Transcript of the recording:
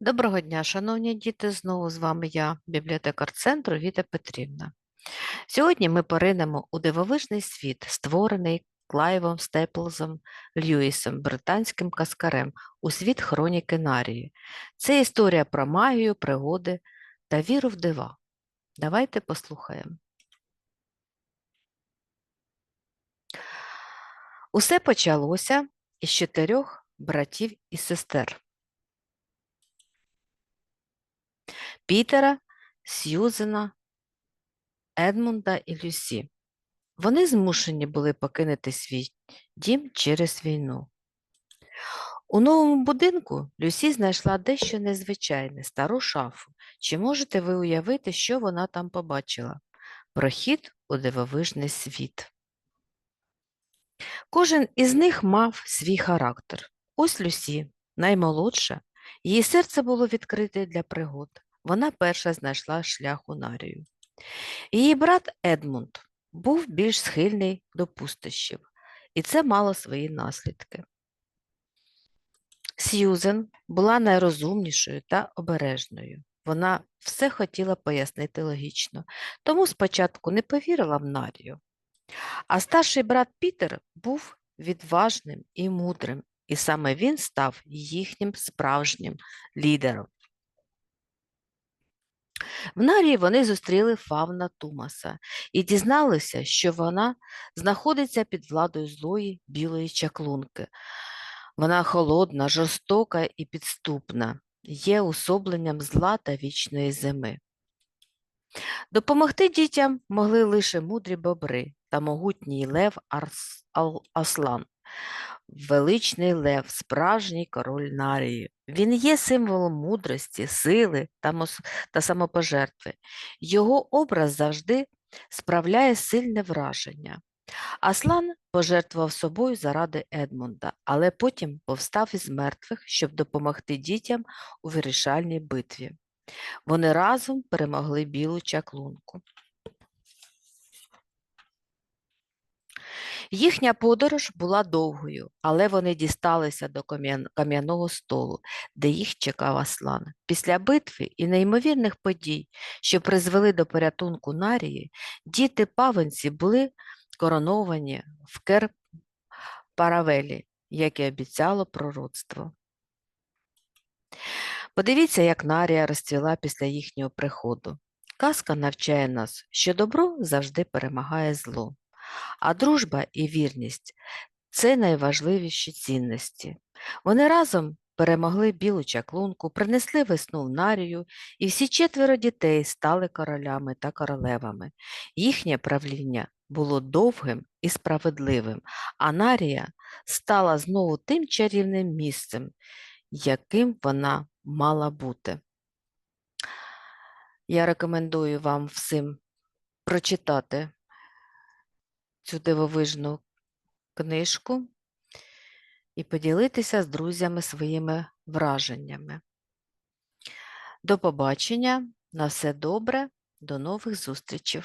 Доброго дня, шановні діти! Знову з вами я, бібліотекар центру Віта Петрівна. Сьогодні ми поринемо у дивовижний світ, створений Клайвом Степлзом Льюісом, британським каскарем, у світ хроніки Нарії. Це історія про магію, пригоди та віру в дива. Давайте послухаємо. Усе почалося із чотирьох братів і сестер. Пітера, Сьюзена, Едмунда і Люсі. Вони змушені були покинути свій дім через війну. У новому будинку Люсі знайшла дещо незвичайне, стару шафу. Чи можете ви уявити, що вона там побачила? Прохід у дивовижний світ. Кожен із них мав свій характер. Ось Люсі, наймолодша, її серце було відкрите для пригод. Вона перша знайшла шлях у Нарію. Її брат Едмунд був більш схильний до пустощів, і це мало свої наслідки. Сьюзен була найрозумнішою та обережною. Вона все хотіла пояснити логічно, тому спочатку не повірила в Нарію. А старший брат Пітер був відважним і мудрим, і саме він став їхнім справжнім лідером. В Нарії вони зустріли Фавна Тумаса і дізналися, що вона знаходиться під владою злої білої чаклунки. Вона холодна, жорстока і підступна, є особленням зла та вічної зими. Допомогти дітям могли лише мудрі бобри та могутній лев Арс... Аслан. Величний лев, справжній король Нарії. Він є символом мудрості, сили та, мос... та самопожертви. Його образ завжди справляє сильне враження. Аслан пожертвував собою заради Едмунда, але потім повстав із мертвих, щоб допомогти дітям у вирішальній битві. Вони разом перемогли білу чаклунку. Їхня подорож була довгою, але вони дісталися до кам'яного столу, де їх чекав Аслан. Після битви і неймовірних подій, що призвели до порятунку Нарії, діти павенці були короновані в Кер-Паравелі, як і обіцяло пророцтво. Подивіться, як Нарія розцвіла після їхнього приходу. Казка навчає нас, що добро завжди перемагає зло, а дружба і вірність це найважливіші цінності. Вони разом перемогли білу чаклунку, принесли весну в Нарію, і всі четверо дітей стали королями та королевами. Їхнє правління було довгим і справедливим, а Нарія стала знову тим чарівним місцем, яким вона мала бути. Я рекомендую вам всім прочитати цю дивовижну книжку і поділитися з друзями своїми враженнями. До побачення, на все добре, до нових зустрічей.